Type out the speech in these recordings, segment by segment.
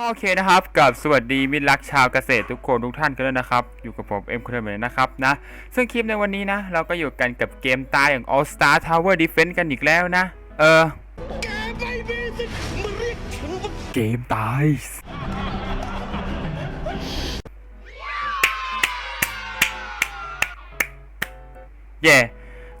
ก็โอเคนะครับกับสวัสดีมิตรรักชาวเกษตรทุกคนทุกท่านกันด้วยนะครับ อยู่กับผมเอ็มคุณเหมือนนะครับนะ ซึ่งคลิปในวันนี้นะ เราก็อยู่กันกับเกมตายอย่าง All Star Tower Defense กันอีกแล้วนะ เออแกม่มีสิทธิ์มาเรียกฉันว่าเกมตายเย่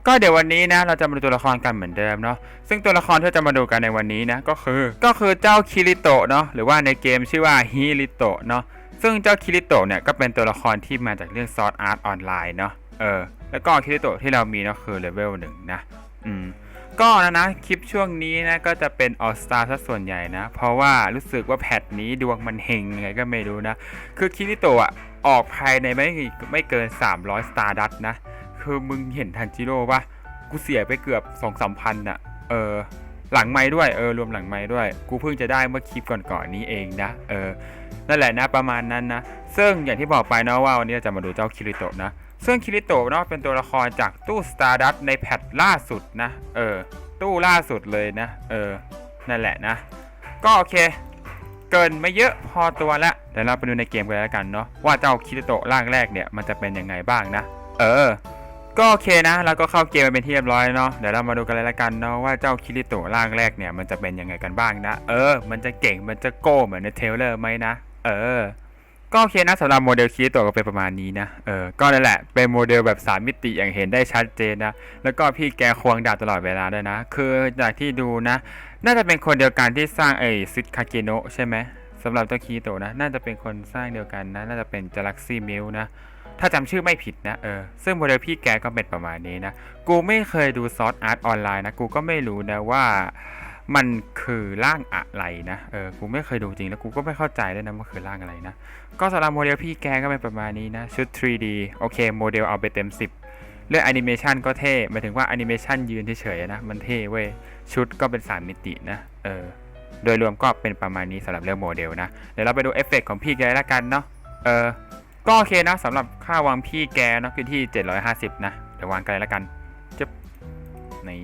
ก็เดี๋ยววันนี้นะเราจะมาดูตัวละครกันเหมือนเดิมเนาะซึ่งตัวละครที่จะมาดูกันในวันนี้นะก็คือก็คือเจ้าคิริโตะเนาะหรือว่าในเกมชื่อว่าฮิริโตะเนาะซึ่งเจ้าคิริโตะเนี่ยก็เป็นตัวละครที่มาจากเรื่องซอ r อาร์ตออนไลน์เนาะเออแล้วก็คิริโตะที่เรามีเนาะคือเลเวลหนึ่งนะอืมก็นะนะคลิปช่วงนี้นะก็จะเป็นออสตาซะส่วนใหญ่นะ เพราะว่ารู้สึกว่าแพทนี้ดวงมันเฮงไงก็ไม่รู้นะ คือคิริโตอะออกภายในไม่ไม่เกิน 300 สตาร์ดัตนะ คือมึงเห็นทันจิโร่ปะกูเสียไปเกือบ2องสามพันอะเออหลังไม้ด้วยเออรวมหลังไม้ด้วย กูเพิ่งจะได้เมื่อคลิปก่อนๆนี้เองนะเออนั่นแหละนะประมาณนั้นนะซึ่งอย่างที่บอกไปนะว่าวันนี้เราจะมาดูเจ้าคิริโตะนะซึ่งคิริโตะเนาะเป็นตัวละครจากตู้สตาร์ดัตในแพทล่าสุดนะเออตู้ล่าสุดเลยนะเออนั่นแหละนะ ก็โอเค เกินไม่เยอะพอตัวละเดี๋ยวเราไปดูในเกมกันแล้วกันเนาะว่าเจ้าคิริโตะร่างแรกเนี่ยมันจะเป็นยังไงบ้างนะ เออ ก็โอเคนะเราก็เข้าเกมไปเป็นที่เรียบร้อยเนาะเดี๋ยวเรามาดูกันเลยละกันเนาะว่าเจ้าคิริโตร่างแรกเนี่ยมันจะเป็นยังไงกันบ้างนะ เออ มันจะเก่งมันจะโก้เหมือนในเทเลอร์ไหมนะ เออ ก็โอเคนะสำหรับโมเดลคิริโตะก็เป็นประมาณนี้นะเออก็นั่นแหละเป็นโมเดลแบบสามมิติอย่างเห็นได้ชัดเจนนะแล้วก็พี่แกควงดาบตลอดเวลาด้วยนะ คือจากที่ดูนะ น่าจะเป็นคนเดียวกันที่สร้างไอ้ซิดคาเกโนะใช่ไหมสำหรับเจ้าคิริโตะนะ น่าจะเป็นคนสร้างเดียวกันนะน่าจะเป็นจ a ลักซี่มิลนะ ถ้าจำชื่อไม่ผิดนะเออซึ่งโมเดลพี่แกก็เป็นประมาณนี้นะ กูไม่เคยดูซอสอาร์ตออนไลน์นะ กูก็ไม่รู้นะว่ามันคือร่างอะไรนะเออกูไม่เคยดูจริงแล้วกูก็ไม่เข้าใจด้วยนะว่าคือร่างอะไรนะ ก็สำหรับโมเดลพี่แกก็เป็นประมาณนี้นะ ชุด 3D โอเคโมเดลเอาไปเต็ม 10เรื่องแอนิเมชันก็เท่หมายถึงว่าแอนิเมชันยืนเฉยๆนะ มันเท่เว้ย ชุดก็เป็น 3 มิตินะ เออ โดยรวมก็เป็นประมาณนี้สำหรับเรื่องโมเดลนะ เดี๋ยวเราไปดูเอฟเฟกต์ของพี่แกแล้วกันเนาะ เออ ก็โอเคนะสำหรับค่าวางพี่แกเนาะคือที่ 750 นะ เดี๋ยววางไกลแล้วกันจึ๊บนี่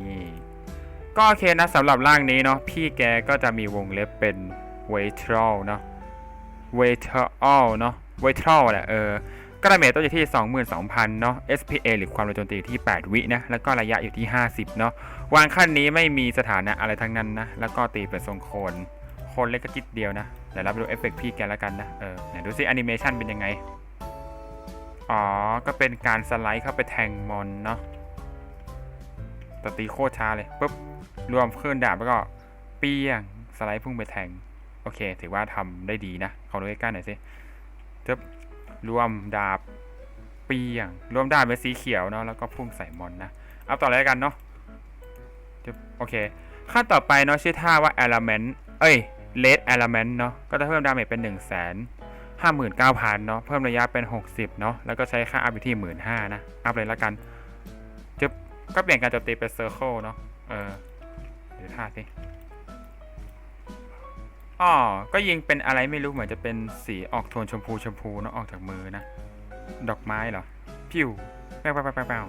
ก็โอเคนะสำหรับร่างนี้เนาะพี่แกก็จะมีวงเล็บเป็น w a i t r a l เนาะ w a i t r a l เนาะ w a i t r a l แหละเออกระเมตตัวอยู่ที่ 22,000 เนาะ SPA หรือความเร็วโจมตีอยู่ที่ 8 วินะ แล้วก็ระยะอยู่ที่ 50 เนาะ วางขั้นนี้ไม่มีสถานะอะไรทั้งนั้นนะ แล้วก็ตีเป็นทรงโคน โคนเล็กก็จิดเดียวนะ เดี๋ยวราไปดูเอฟเฟกต์พี่แกแล้วกันนะ เออไหนดูซิแอนิเมชันเป็นยังไง อ๋อ ก็เป็นการสไลด์เข้าไปแทงมอนเนาะแต่ตีโคตรช้าเลยปุ๊บ รวมขึ้นดาบแล้วก็เปี้ยง สไลด์พุ่งไปแทง โอเค ถือว่าทำได้ดีนะเขาดูใกล้ๆหน่อยสิจึ๊บรวมดาบเปี้ยง รวมดาบเป็นสีเขียวเนาะ แล้วก็พุ่งใส่มอนนะ เอาต่อเลยกันเนาะจึ๊บโอเคขั้นต่อไปเนาะชื่อท่าว่า element เอ้ย red element เนาะ ก็จะเพิ่มดาเมจเป็น1 0 0 0 0 แสนห้าหมื่นเก้าพันเนาะเพิ่มระยะเป็นหกสิบเนาะแล้วก็ใช้ค่าอัพอยู่ที่หมื่นห้านะ อัพเลยละกันจึบก็เปลี่ยนการโจมตีเป็นเซอร์เคิลเนาะเออเดี๋ยวท่าสิอ๋อก็ยิงเป็นอะไรไม่รู้เหมือนจะเป็นสีออกโทนชมพูชมพูเนาะออกจากมือนะ ดอกไม้เหรอพิวแป๊วแป๊วแป๊วแป๊ว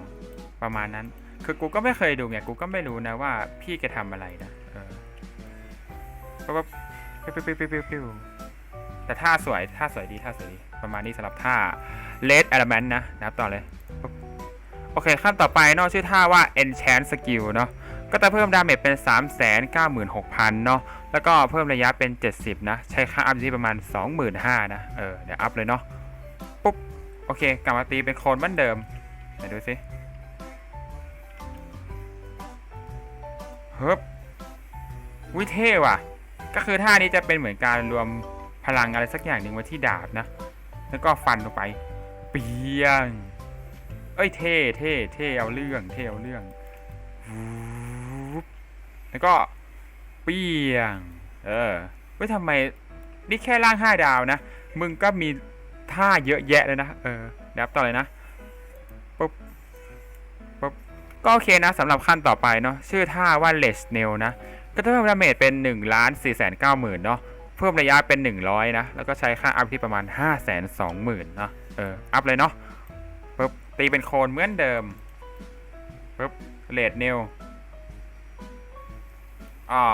ประมาณนั้น คือกูก็ไม่เคยดูไงกูก็ไม่รู้นะว่าพี่แกทำอะไรนะเออปั๊บปั๊บปิ๊วปิ๊วปิ๊วปิ๊วปิ๊ว แต่ท่าสวยท่าสวยดีท่าสวยดีประมาณนี้สำหรับท่า Red Element นะนะครับต่อเลย โอเคขั้นต่อไปเนาะชื่อท่าว่า Enchant Skill เนาะก็จะเพิ่มดาเมจเป็น 3 9 6 0 0 0เนาะแล้วก็เพิ่มระยะเป็น 70 นะ ใช้ค่าอัพที่ประมาณ 25,000นะเออเดี๋ยวอัพเลยเนาะปุ๊บ โอเค กลับมาตีเป็นโคนเหมือนเดิมไหนดูสิเฮ้บวิเท่ว่ะ ก็คือท่านี้จะเป็นเหมือนการรวม พลังอะไรสักอย่างหนึ่งไว้ที่ดาบนะ แล้วก็ฟันลงไป เปียง เอ้ยเท่เท่เท่เอาเรื่อง เท่เอาเรื่อง แล้วก็เปียง เออเว้ยทำไม นี่แค่ร่างห้าดาวนะ มึงก็มีท่าเยอะแยะเลยนะ เออดี๋ยวต่อเลยนะปุ๊บปุ๊บ ก็โอเคนะสำหรับขั้นต่อไปเนาะ ชื่อท่าว่าเลสเนลนะ ก็จะเพิ่มดาเมจเป็น1ล้าน4 9 0 0 0 0เนาะ เพิ่มระยะเป็น 100 นะ แล้วก็ใช้ค่าอัพที่ประมาณ 5 2 0 0 0 0เนาะเออ อัพเลยเนาะปึ๊บตีเป็นโคนเหมือนเดิมปึ๊บเลดเนลอ๋อ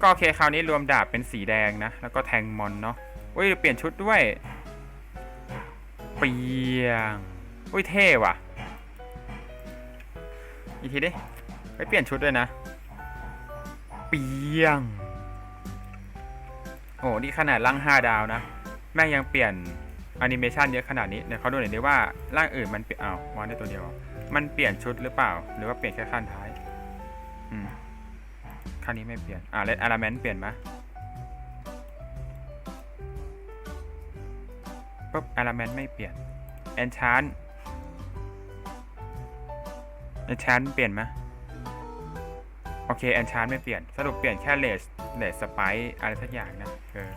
ก็โอเคคราวนี้รวมดาบเป็นสีแดงนะ แล้วก็แทงมอนเนาะอุ้ยเปลี่ยนชุดด้วย เปียงอุ้ยเท่ว่ะ อีกทีดิไปเปลี่ยนชุดด้วยนะ เปียง โอ้นี่ขนาดร่างห้าดาวนะ แม่งยังเปลี่ยนแอนิเมชันเยอะขนาดนี้เดี๋ยวเขาดูหน่อยดิว่าร่างอื่นมันเปลี่ยนอ้าววางได้ตัวเดียว มันเปลี่ยนชุดหรือเปล่า หรือว่าเปลี่ยนแค่ขั้นท้าย อืมขั้นนี้ไม่เปลี่ยน อ่าเลดอาราเมนเปลี่ยนไหมปุ๊บอาราเมนไม่เปลี่ยนแอนชานแอนชานเปลี่ยนไหม อเคแอนชานไม่เปลี่ยน สรุปเปลี่ยนแค่เลสเลสสไปอะไรสักอย่างนะเออ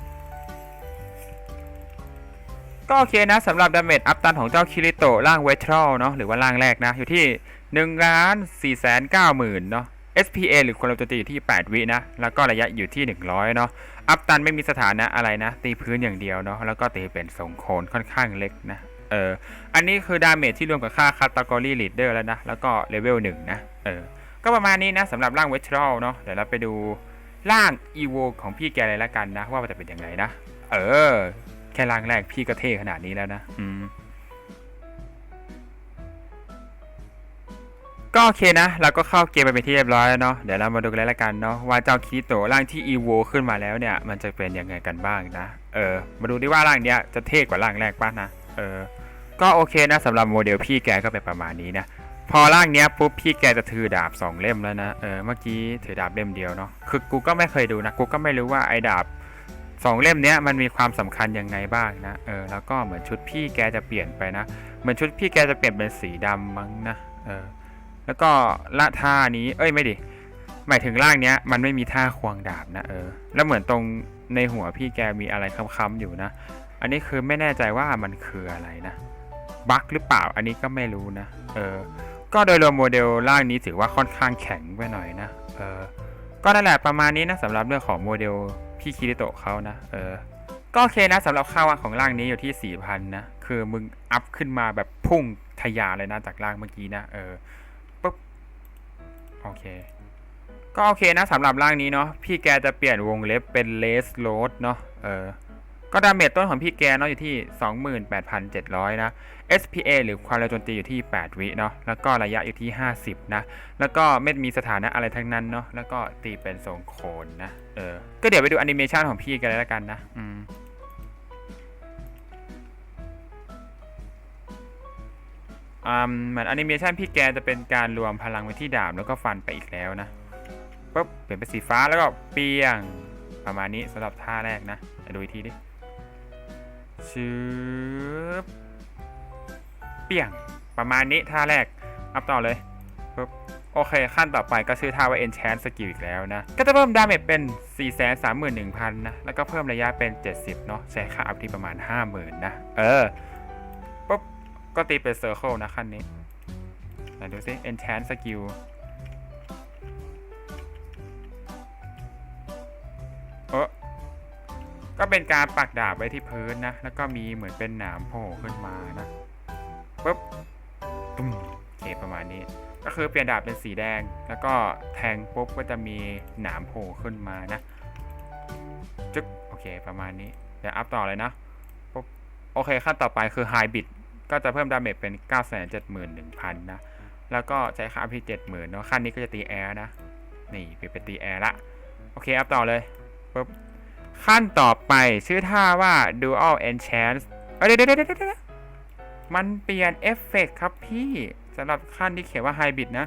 ก็โอเคนะสำหรับดาเมจอัพตันของเจ้าคิริโตร่างเวทรอลเนาะหรือว่าร่างแรกนะ อยู่ที่1ล้าน4แสน9หมื่นเนาะ SPA หรือความเร็วโจมตีอยู่ที่ 8 วินะ แล้วก็ระยะอยู่ที่ 100 เนาะ อัพตันไม่มีสถานะอะไรนะ ตีพื้นอย่างเดียวเนาะ แล้วก็ตีเป็นทรงโคนค่อนข้างเล็กนะ เออ อันนี้คือดาเมจที่รวมกับค่าคัตตากรีลีดเดอร์แล้วนะ แล้วก็เลเวล1นะ เออ ก็ประมาณนี้นะสำหรับร่างเวทรอลเนาะเดี๋ยวเราไปดูร่างอีโวของพี่แกเลยละกันนะ ว่ามันจะเป็นยังไงนะ เออ แค่ร่างแรกพี่ก็เท่ขนาดนี้แล้วนะ อืมก็โอเคนะเราก็เข้าเกมไปเป็นที่เรียบร้อยแล้วเนาะเดี๋ยวเรามาดูกันเลยละกันเนาะว่าเจ้าคีโตร่างที่อีโวขึ้นมาแล้วเนี่ย มันจะเป็นยังไงกันบ้างนะเออมาดูดิว่าร่างเนี้ยจะเท่กว่าร่างแรกป่ะนะเออก็โอเคนะสำหรับโมเดลพี่แกก็เป็นประมาณนี้นะ พอร่างเนี้ยปุ๊บพี่แกจะถือดาบสองเล่มแล้วนะเออเมื่อกี้ถือดาบเล่มเดียวเนาะคือกูก็ไม่เคยดูนะกูก็ไม่รู้ว่าไอ้ดาบสองเล่มเนี้ยมันมีความสำคัญยังไงบ้างนะเออแล้วก็เหมือนชุดพี่แกจะเปลี่ยนไปนะเหมือนชุดพี่แกจะเปลี่ยนเป็นสีดำมั้งนะเออแล้วก็ละท่านี้เอ้ยไม่ดิหมายถึงร่างเนี้ยมันไม่มีท่าควงดาบนะเออแล้วเหมือนตรงในหัวพี่แกมีอะไรค้ำๆอยู่นะ อันนี้คือไม่แน่ใจว่ามันคืออะไรนะบั๊กหรือเปล่าอันนี้ก็ไม่รู้นะเออ ก็โดยรวมโมเดลร่างนี้ถือว่าค่อนข้างแข็งไปหน่อยนะเออก็นั่นแหละประมาณนี้นะสำหรับเรื่องของโมเดลพี่คิริโตะเขานะเออก็โอเคนะสำหรับค่าของร่างนี้อยู่ที่ 4,000 นะ คือมึงอัพขึ้นมาแบบพุ่งทะยานเลยนะจากร่างเมื่อกี้นะ เออปุ๊บ โอเค ก็โอเคนะสำหรับร่างนี้เนาะพี่แกจะเปลี่ยนวงเล็บเป็นเลสโ a ดเนาะเออ ก็ดาเมจต้นของพี่แกเนาะอยู่ที่ 28,700 นะ SPA หรือความเร็วโจมตีอยู่ที่ 8 วิเนาะ แล้วก็ระยะอยู่ที่ 50 นะ แล้วก็ไม่มีสถานะอะไรทั้งนั้นเนาะ แล้วก็ตีเป็นทรงโคนนะ เออ ก็เดี๋ยวไปดูแอนิเมชันของพี่กันเลยละกันนะ อืมเหมือนแอนิเมชันพี่แกจะเป็นการรวมพลังไว้ที่ดาบแล้วก็ฟันไปอีกแล้วนะปุ๊บเปลี่ยนเป็นสีฟ้าแล้วก็เปียงประมาณนี้สำหรับท่าแรกนะดูอีกทีดิ ชืบเปี่ยงประมาณนี้ท่าแรก อัพต่อเลยปุ๊บโอเค ขั้นต่อไปก็ชื่อท่าว่า enchant skill อีกแล้วนะ ก็จะเพิ่มดาเมจเป็น 431,000 นะ แล้วก็เพิ่มระยะเป็น 70 เนาะ ใช้ค่าอัพที่ประมาณ 50,000 นะ เออปุ๊บ ก็ตีเป็น circle นะขั้นนี้ไหนดูซิ enchant skill เออ ก็เป็นการปักดาบไว้ที่พื้นนะ แล้วก็มีเหมือนเป็นหนามโผล่ขึ้นมานะปุ๊บตุ้มเคประมาณนี้ ก็คือเปลี่ยนดาบเป็นสีแดง แล้วก็แทงปุ๊บก็จะมีหนามโผล่ขึ้นมานะจึ๊กโอเคประมาณนี้เดี๋ยวอัพต่อเลยนะปุ๊บโอเคขั้นต่อไปคือไฮบิดก็จะเพิ่มดาเมจเป็น 971,000 นะ แล้วก็ใช้ค่าอัพที่70,000เนาะขั้นนี้ก็จะตีแอร์นะ นี่เปลี่ยนเป็นตีแอร์ละ โอเค อัพต่อเลยปุ๊บ ขั้นต่อไปชื่อท่าว่า Dual Enchant เดี๋ยวเดี๋ยวเดี๋ยวมันเปลี่ยนเอฟเฟกต์ครับพี่สำหรับขั้นที่เขียนว่า Hybrid นะ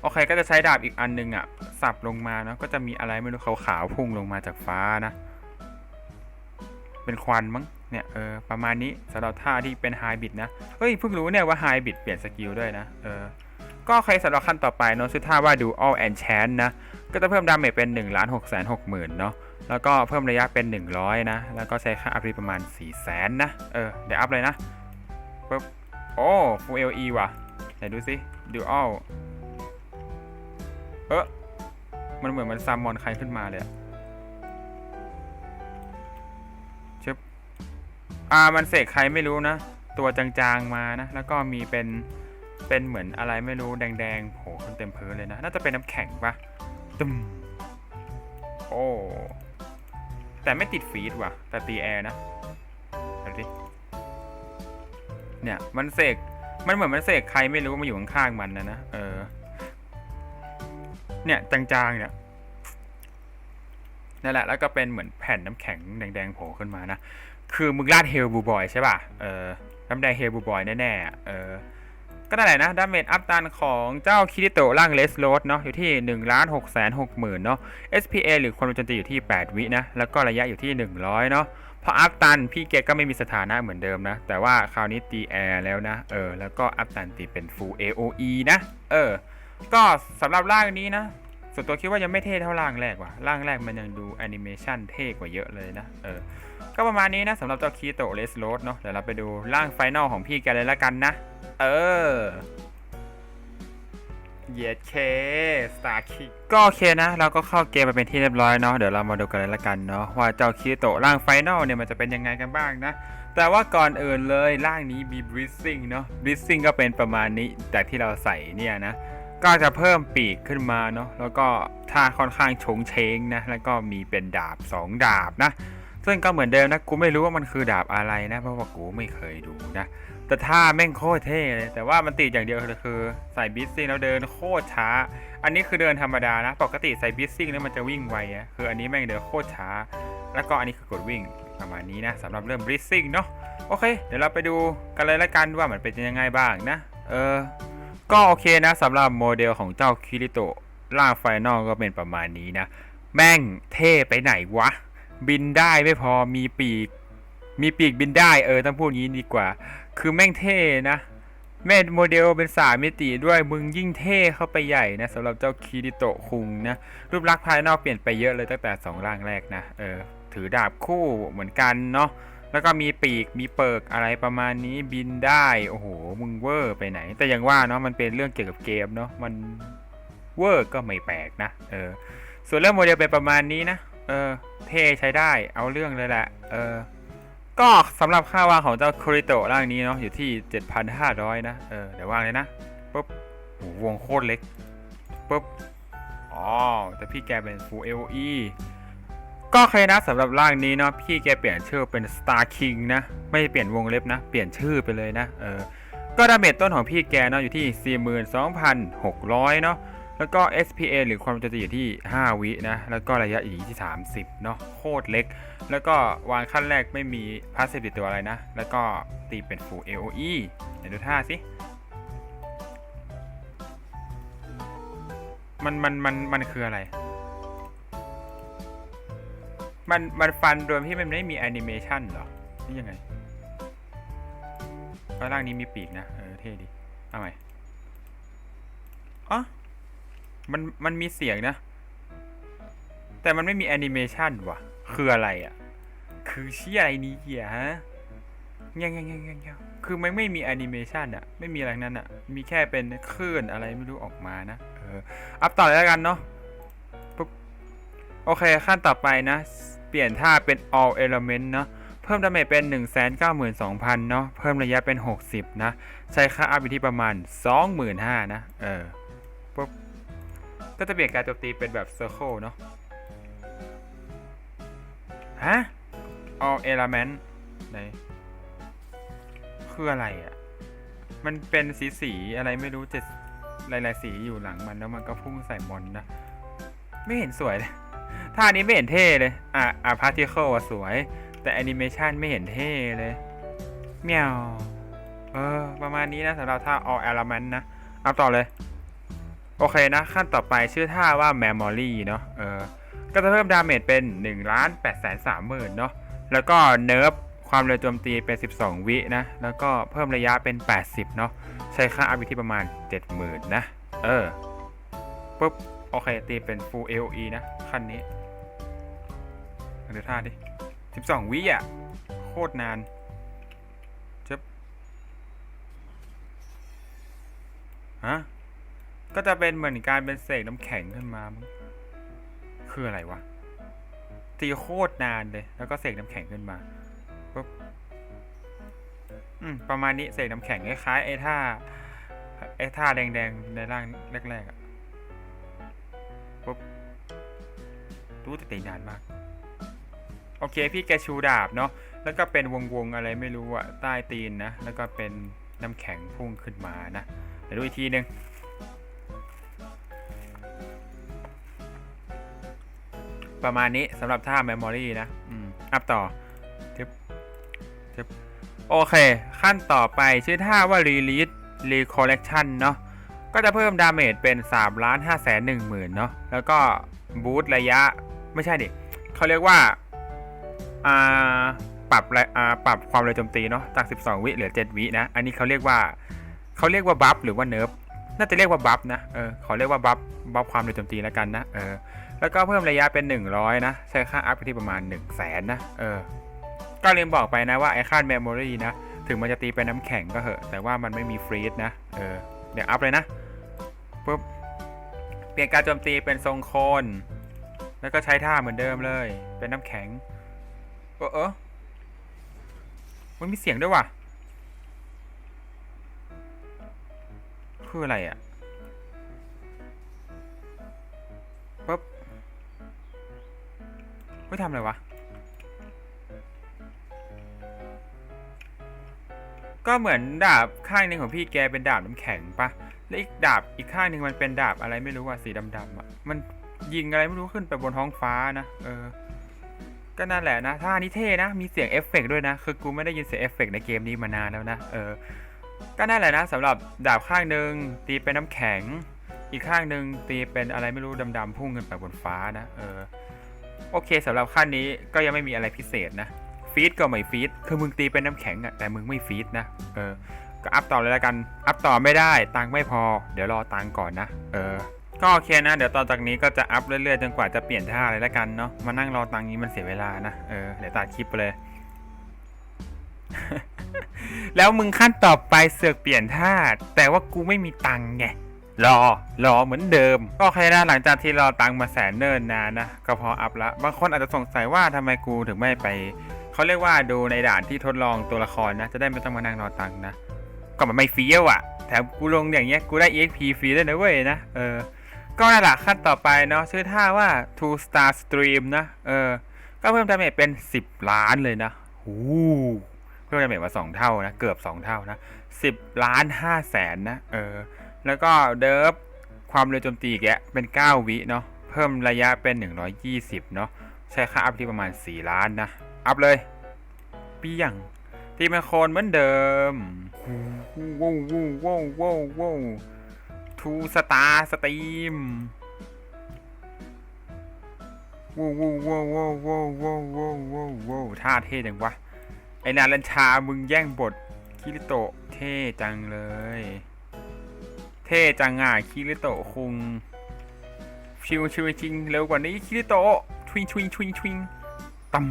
โอเคก็จะใช้ดาบอีกอันนึงอะ่ะสับลงมาเนาะก็จะมีอะไรไม่รู้ขาวๆพุ่งลงมาจากฟ้านะ เป็นควันมั้งเนี่ยเออประมาณนี้สำหรับท่าที่เป็น Hybrid นะเฮ้ยเพิ่งรู้เนี่ยว่า Hybrid เปลี่ยนสกิลด้วยนะเออ ก็โอเคสำหรับขั้นต่อไปเนาะชื่อท่าว่า Dual Enchant นะ ก็จะเพิ่มดาเมจเป็น1นึ่งล้านหกแสนหกหมื่นเนาะแล้วก็เพิ่มระยะเป็น 100 นะ แล้วก็ใช้ค่าอัพที่ประมาณ 4 0 0แสนนะ เออ เดี๋ยวอัพเลยนะปึ๊บ โอ้ Full LE ว่ะ ไหนดูสิ Dual เออมันเหมือนมันซัมมอนใครขึ้นมาเลยชึบอ่า มันเสกใครไม่รู้นะ ตัวจางๆมานะ แล้วก็มีเป็น เป็นเหมือนอะไรไม่รู้แดงๆโผล่ขึ้นเต็มพื้นเลยนะ น่าจะเป็นน้ำแข็งปะตึมโอ้แต่ไม่ติดฟีดว่ะ แต่ตีแอร์นะดูดิเนี่ยมันเสกมันเหมือนมันเสกใครไม่รู้มาอยู่ข้างๆมันนะนะเออ เนี่ยจางๆเนี่ยนั่นแหละแล้วก็เป็นเหมือนแผ่นน้ำแข็งแดงๆโผล่ขึ้นมานะ คือมึงลาดเฮลบูบอยใช่ป่ะ เออน้ำแดงเฮลบูบอยแน่ๆ เออ ก็นั่นแหละนะดาเมจอัพตันของเจ้าคิริโตร่างเลสโรดเนาะอยู่ที่1นึ่งล้านหกแสนหกหมื่นเนาะ SPA หรือความเร็วโจมตีอยู่ที่ 8 วินะ แล้วก็ระยะอยู่ที่ 100 เนาะพออัพตันพี่เกก็ไม่มีสถานะเหมือนเดิมนะ แต่ว่าคราวนี้ตีแอร์แล้วนะ เออ แล้วก็อัพตันตีเป็น full AOE นะ เออ ก็สำหรับร่างนี้นะ ส่วนตัวคิดว่ายังไม่เท่เท่าร่างแรกว่ะ ร่างแรกมันยังดูแอนิเมชันเท่กว่าเยอะเลยนะ เออ ก็ประมาณนี้นะสำหรับเจ้าคีโตเลสโรดเนาะ เดี๋ยวเราไปดูร่างไฟนอลของพี่แกเลยละกันนะ เออเยดเคสตาร์คิก็โอเคนะ เราก็เข้าเกมมาเป็นที่เรียบร้อยเนาะเดี๋ยวเรามาดูกันเลยละกันเนาะว่าเจ้าคีโตะร่างไฟนอลเนี่ยมันจะเป็นยังไงกันบ้างนะ แต่ว่าก่อนอื่นเลยร่างนี้มีบริ z ซิ่งเนาะบริ z ซิ่งก็เป็นประมาณนี้จากที่เราใส่เนี่ยนะ ก็จะเพิ่มปีกขึ้นมาเนาะแล้วก็ท่าค่อนข้างชงเชงนะ แล้วก็มีเป็นดาบ 2 ดาบนะ ซึ่งก็เหมือนเดิมนะกูไม่รู้ว่ามันคือดาบอะไรนะ เพราะว่ากูไม่เคยดูนะ แต่ท่าแม่งโคตรเท่เลยแต่ว่ามันติดอย่างเดียวคือใส่บิสซิ่งแล้วเดินโคตรช้า อันนี้คือเดินธรรมดานะ ปกติใส่บิสซิ่งแล้วมันจะวิ่งไวอะคืออันนี้แม่งเดินโคตรช้า แล้วก็อันนี้คือกดวิ่งประมาณนี้นะสำหรับเริ่มบิสซิ่งเนาะโอเค เดี๋ยวเราไปดูกันเลยละกันว่ามันเป็นยังไงบ้างนะเออก็โอเคนะสำหรับโมเดลของเจ้าคิริโตะร่างไฟนอลก็เป็นประมาณนี้นะ แม่งเท่ไปไหนวะ บินได้ไม่พอมีปีก มีปีกบินได้เออต้องพูดงี้ดีกว่า คือแม่งเท่นะแม่โมเดลเป็นสามิติด้วยมึงยิ่งเท่เข้าไปใหญ่นะสำหรับเจ้าคิริโตะคุงนะ รูปลักษณ์ภายนอกเปลี่ยนไปเยอะเลยตั้งแต่สองร่างแรกนะ เออ ถือดาบคู่เหมือนกันเนาะแล้วก็มีปีกมีเปิกอะไรประมาณนี้บินได้ โอ้โห มึงเวอร์ไปไหน แต่อย่างว่าเนาะมันเป็นเรื่องเกี่ยวกับเกมเนาะมันเวอร์ก็ไม่แปลกนะเออส่วนเรื่องโมเดลเป็นประมาณนี้นะเออเท่ใช้ได้เอาเรื่องเลยแหละเออ ก็สำหรับค่าวางของเจ้าคริโตร่างนี้เนาะอยู่ที่ 7,500 นะ เออเดี๋ยววางเลยนะปุ๊บโหวงโคตรเล็กปุ๊บอ๋อแต่พี่แกเป็น Full AOE ก็โอเคนะสำหรับร่างนี้เนาะพี่แกเปลี่ยนชื่อเป็น Star King นะ ไม่เปลี่ยนวงเล็บนะ เปลี่ยนชื่อไปเลยนะ เออก็ดาเมจต้นของพี่แกเนาะอยู่ที่ 42,600 เนาะ แล้วก็ SPA หรือความจุจะอยู่ที่ 5 วินะ แล้วก็ระยะอยู่ที่ 30 เนาะโคตรเล็ก แล้วก็วางขั้นแรกไม่มีพาสซีฟติดตัวอะไรนะ แล้วก็ตีเป็น Full AOE เดี๋ยวดูท่าสิ มันมันมันมันคืออะไร มันมันฟันโดยที่มันไม่มีแอนิเมชันเหรอ นี่ยังไงร่างนี้มีปีกนะ เออเท่ดีเอาใหม่อ๋อ มันมันมีเสียงนะ แต่มันไม่มีแอนิเมชันว่ะ คืออะไรอะ คือเชี่ยอะไรนี้เหี้ยฮะยังยังยังยังยังคือมันไม่มีแอนิเมชันอะ ไม่มีอะไรนั้นอะ มีแค่เป็นคลื่นอะไรไม่รู้ออกมานะเอออัพต่อเลยแล้วกันเนาะปุ๊บโอเคขั้นต่อไปนะ เปลี่ยนท่าเป็น all element เนาะเพิ่มดาเมจเป็น 192,000 เนาะ เพิ่มระยะเป็น 60 นะ ใช้ค่าอัพอยู่ที่ประมาณ 25,000 นะ เออ ปุ๊บ ก็จะเปลี่ยนการโจมตีเป็นแบบ circle เนาะฮะ all element ไหนคืออะไรอะ่ะ มันเป็นสีสีอะไรไม่รู้เจ็ดหลายๆสีอยู่หลังมันแล้วมันก็พุ่งใส่มอนนะ ไม่เห็นสวยเลยท่านี้ไม่เห็นเท่เลย อะ อะพาร์ติเคิลอะสวย แต่แอนิเมชันไม่เห็นเท่เลยเมียวเออ ประมาณนี้นะสำหรับท่า all element นะ เอาต่อเลย โอเคนะ ขั้นต่อไปชื่อท่าว่า memory เนาะเออก็จะเพิ่มดาเมจเป็น1ล้าน8แสน3หมื่นเนาะแล้วก็เนิร์ฟความเร็วโจมตีเป็น 12 วินะ แล้วก็เพิ่มระยะเป็น 80 เนาะใช้ค่าอัพอยู่ที่ประมาณ 70,000 นะ เออปุ๊บ โอเค ตีเป็น full AOE นะ ขั้นนี้ดูท่าดิ 12 วิอะ โคตรนานจึ๊บฮะ ก็จะเป็นเหมือนการเป็นเสกน้ำแข็งขึ้นมา คืออะไรวะ ตีโคตรนานเลย แล้วก็เสกน้ำแข็งขึ้นมาปุ๊บอืมประมาณนี้เสกน้ำแข็งคล้ายๆไอ้ท่าไอ้ท่าแดงๆในร่างแรกๆอะปุ๊บตู้จะตีนานมาก โอเค พี่แกชูดาบเนาะแล้วก็เป็นวงๆอะไรไม่รู้อะใต้ตีนนะ แล้วก็เป็นน้ำแข็งพุ่งขึ้นมานะเดี๋ยวดูอีกทีหนึ่ง ประมาณนี้สำหรับท่า Memory นะอืมอัพต่อทึบทึบโอเค ขั้นต่อไปชื่อท่าว่า Release Recollection เนาะก็จะเพิ่มดาเมจเป็น 3 ล้าน5แสน1หมื่นเนาะแล้วก็บูตระยะไม่ใช่ดิเขาเรียกว่าอ่าปรับระอ่าปรับความเร็วโจมตีเนาะจาก 12 วิเหลือ 7 วินะ อันนี้เขาเรียกว่าเขาเรียกว่าบัฟหรือว่าเนิร์ฟน่าจะเรียกว่าบัฟนะเออเขาเรียกว่าบัฟบัฟความเร็วโจมตีแล้วกันนะเออ แล้วก็เพิ่มระยะเป็น 100 นะ ใช้ค่าอัพที่ประมาณ 1 0 0 0 0แสนนะเออก็ลืมบอกไปนะว่าไอ้ค่าเมมโมรีนะ ถึงมันจะตีเป็นน้ำแข็งก็เหอะ แต่ว่ามันไม่มีฟรีซนะ เออ เดี๋ยวอัพเลยนะปุ๊บเปลี่ยนการโจมตีเป็นทรงโคน แล้วก็ใช้ท่าเหมือนเดิมเลย เป็นน้ำแข็งเออเออมันมีเสียงด้วยว่ะคืออะไรอะ เฮ้ยทำอะไรวะ ก็เหมือนดาบข้างหนึ่งของพี่แกเป็นดาบน้ำแข็งปะแล้วอีกดาบอีกข้างหนึ่งมันเป็นดาบอะไรไม่รู้อะสีดำๆอะมันยิงอะไรไม่รู้ขึ้นไปบนท้องฟ้านะเออ ก็นั่นแหละนะท่านี้เท่นะ มีเสียงเอฟเฟกด้วยนะ คือกูไม่ได้ยินเสียงเอฟเฟกในเกมนี้มานานแล้วนะเออ ก็นั่นแหละนะสำหรับดาบข้างหนึ่งตีเป็นน้ำแข็ง อีกข้างหนึ่งตีเป็นอะไรไม่รู้ดำๆพุ่งขึ้นไปบนฟ้านะเออ โอเคสำหรับขั้นนี้ก็ยังไม่มีอะไรพิเศษนะฟีดก็ไม่ฟีดคือมึงตีเป็นน้ำแข็งอะแต่มึงไม่ฟีดนะเออก็อัพต่อเลยละกัน อัพต่อไม่ได้ตังค์ไม่พอ เดี๋ยวรอตังค์ก่อนนะเออก็โอเคนะ เดี๋ยวต่อจากนี้ก็จะอัพเรื่อยๆจนกว่าจะเปลี่ยนท่าเลยละกันเนาะมานั่งรอตังค์นี้มันเสียเวลานะเออเดี๋ยวตัดคลิปไปเลย แล้วมึงขั้นต่อไปเสือกเปลี่ยนท่าแต่ว่ากูไม่มีตังค์ไง รอรอเหมือนเดิม ก็โอเคนะหลังจากที่รอตังมาแสนเนิ่นนานนะ ก็พออัพละ บางคนอาจจะสงสัยว่าทำไมกูถึงไม่ไป เขาเรียกว่าดูในด่านที่ทดลองตัวละครนะ จะได้ไม่ต้องมานั่งรอตังนะ ก็มันไม่ฟรีอะแถมกูลงอย่างเงี้ย กูได้ EXP ฟรีด้วยนะเว้ยนะ เออ ก็นั่นแหละขั้นต่อไปเนาะ ชื่อท่าว่า two star stream นะ เออ ก็เพิ่มดาเมจเป็น 10 ล้านเลยนะหูเพิ่มดาเมจมา 2 เท่านะ เกือบ 2 เท่านะ10ล้าน5แสนนะ เออ แล้วก็เดิฟความเร็วโจมตีแกเป็น 9 วิเนาะเพิ่มระยะเป็น 120 เนาะใช้ค่าอัพที่ประมาณ 4 ล้านนะ อัพเลยปี้ยงตีเป็นโคนเหมือนเดิมว้าวว้าวว้าวว้าวว้าวทูสตาร์สตรีมว้าวว้าวว้าวว้าวว้าวว้าวว้าวว้าวว้าวท่าเท่จังวะไอนารัญชามึงแย่งบทคิริโตะเท่จังเลย เท่จังอะคิริโตะคุง ชิวชิวจริงเร็วกว่านี้คิริโตะทวิงทวิงทวิงทวิงตั้ม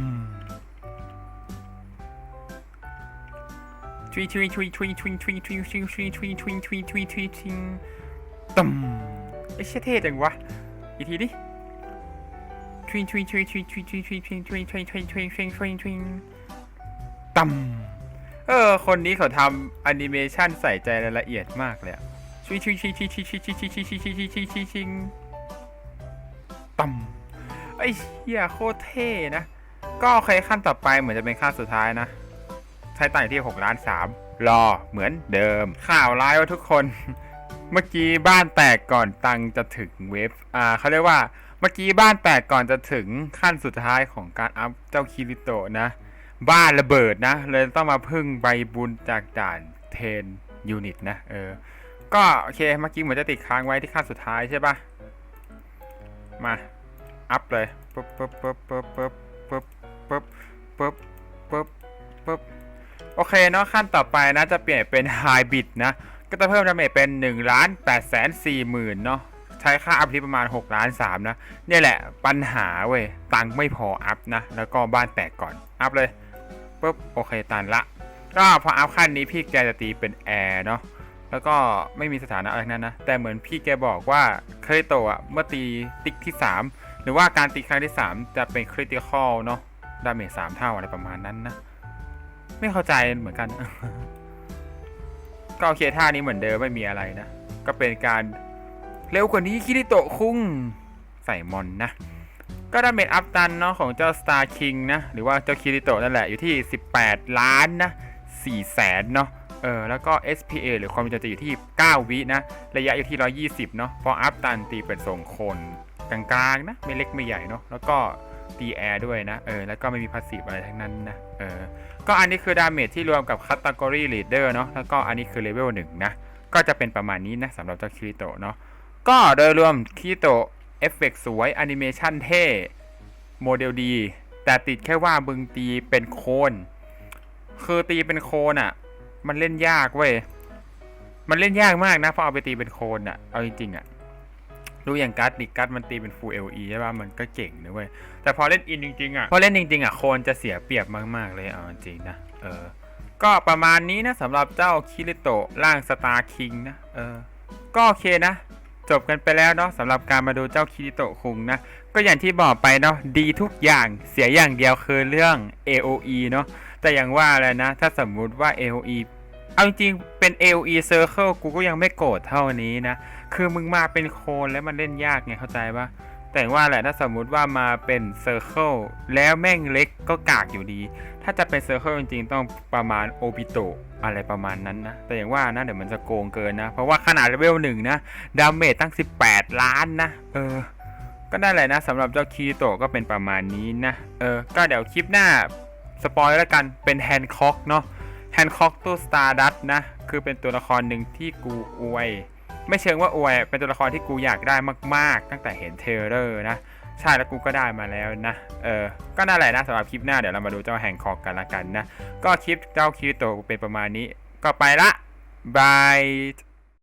ทวีทวีทวีทวีทวีทวีทวีทวีทวีทวีทวีทวีทวีทวีทวีตึมไอ้เชี่ยเท่จังวะอีกทีดิทวีทวีทวีทวีทวีทวีทวีทวีทวีทวีทวีทวีทวีทวีทวีตึมเออ คนนี้เขาทำแอนิเมชันใส่ใจรายละเอียดมากเลยอะ ทวีทวีทวีทวีทวีทวีทวีทวีทวีทวีทวีทวีทวีทวีตึมไอ้เหี้ยโคตรเท่นะ ก็โอเคขั้นต่อไปเหมือนจะเป็นขั้นสุดท้ายนะใช้ตังค์อยู่ที่6ล้าน3รอเหมือนเดิม ข่าวร้ายว่าทุกคน เมื่อกี้บ้านแตกก่อนตังจะถึงเวฟอ่าเขาเรียกว่าเมื่อกี้บ้านแตกก่อนจะถึงขั้นสุดท้ายของการอัพเจ้าคิริโตะนะ บ้านระเบิดนะ เลยต้องมาพึ่งใบบุญจากด่านเทนยูนิตนะเออ ก็โอเคเมื่อกี้เหมือนจะติดค้างไว้ที่ขั้นสุดท้ายใช่ปะมา อัพเลยปึ๊บปึ๊บปึ๊บปึ๊บปึ๊บปึ๊บปึ๊บปึ๊บปึ๊บปึ๊บโอเคเนาะขั้นต่อไปนะจะเปลี่ยนเป็นไฮบิดนะ ก็จะเพิ่มดาเมจเป็น1ล้าน8แสน4หมื่นเนาะใช้ค่าอัพที่ประมาณ6ล้าน3นะเนี่ยแหละปัญหาเว้ยตังค์ไม่พออัพนะ แล้วก็บ้านแตกก่อน อัพเลยปุ๊บโอเคตันละ ก็พออัพขั้นนี้พี่แกจะตีเป็นแอร์เนาะ แล้วก็ไม่มีสถานะอะไรนั้นนะ แต่เหมือนพี่แกบอกว่าเคยโตอะเมื่อตีติ๊กที่ 3 หรือว่าการตีครั้งที่ 3 จะเป็นคริติคอลเนาะดาเมจ3เท่าอะไรประมาณนั้นนะ ไม่เข้าใจเหมือนกัน ก็โอเคท่านี้เหมือนเดิมไม่มีอะไรนะ ก็เป็นการเร็วกว่านี้คิริโตะคุ้งใส่มอนนะ ก็ก็ดาเมจอัพตันเนาะของเจ้า Star King นะ หรือว่าเจ้าคิริโตะนั่นแหละอยู่ที่ 18 ล้านนะ4แสนเนาะ เออแล้วก็ SPA หรือความจุจะอยู่ที่ 9 วินะ ระยะอยู่ที่ 120 เนาะเพราะอัพตันตีเป็นทรงคนกลางๆนะ ไม่เล็กไม่ใหญ่เนาะแล้วก็ตีแอร์ด้วยนะ เออ แล้วก็ไม่มีพาสซีฟอะไรทั้งนั้นนะ เออ ก็อันนี้คือดาเมจที่รวมกับคัต e กรี Leader เนาะ แล้วก็อันนี้คือเลเวล1นะ ก็จะเป็นประมาณนี้นะสำหรับเจ้าคิริโตะเนาะ ก็โดยรวมคิริโตะเอฟเฟกสวยแอนิเมชันเท่ โมเดลดี แต่ติดแค่ว่าบึงตีเป็นโคน คือตีเป็นโคนอะ มันเล่นยากเว้ย มันเล่นยากมากนะพอเอาไปตีเป็นโคนอะเอาจริงๆอะรู้อย่างกัดดิกัดมันตีเป็น full LE ใช่ป่ะมันก็เก่งนะเว้ยแต่พอเล่นอินจริงๆอะพอเล่นจริงๆอะโคนจะเสียเปรียบมากๆเลยเอาจริงๆนะเออ ก็ประมาณนี้นะสำหรับเจ้าคิริโตะร่างสตาร์คิงนะเออ ก็โอเคนะจบกันไปแล้วเนาะสำหรับการมาดูเจ้าคิริโตะคุงนะ ก็อย่างที่บอกไปเนาะดีทุกอย่างเสียอย่างเดียวคือเรื่อง AOE เนาะแต่อย่างว่าแหละนะ ถ้าสมมุติว่า AOE เอาจริงๆเป็น AOE Circle กูก็ยังไม่โกรธเท่านี้นะ คือมึงมาเป็นโคนแล้วมันเล่นยากไงเข้าใจปะแต่ว่าแหละถ้าสมมุติว่ามาเป็น Circle แล้วแม่งเล็กก็กากอยู่ดี ถ้าจะเป็น Circle จริงๆ ต้องประมาณโอบิโตอะไรประมาณนั้นนะ แต่อย่างว่านะเดี๋ยวมันจะโกงเกินนะ เพราะว่าขนาดเลเวลหนึ่งนะ ดาเมจตั้ง 18 ล้านนะ เออ ก็ได้แหละนะสำหรับเจ้าคีโตก็เป็นประมาณนี้นะ เออ ก็เดี๋ยวคลิปหน้าสปอยแล้วกันเป็นแฮนคอกเนาะ แฮนคอกตัวสตาร์ดัตนะ คือเป็นตัวละครหนึ่งที่กูอวย ไม่เชิงว่าอวย เป็นตัวละครที่กูอยากได้มาก ๆ ตั้งแต่เห็นเทเลอร์นะ ใช่แล้วกูก็ได้มาแล้วนะ เออ ก็น่าแหละนะสำหรับคลิปหน้าเดี๋ยวเรามาดูเจ้าแฮนคอกกันละกันนะ ก็คลิปเจ้าคิวโตเป็นประมาณนี้ ก็ไปละบาย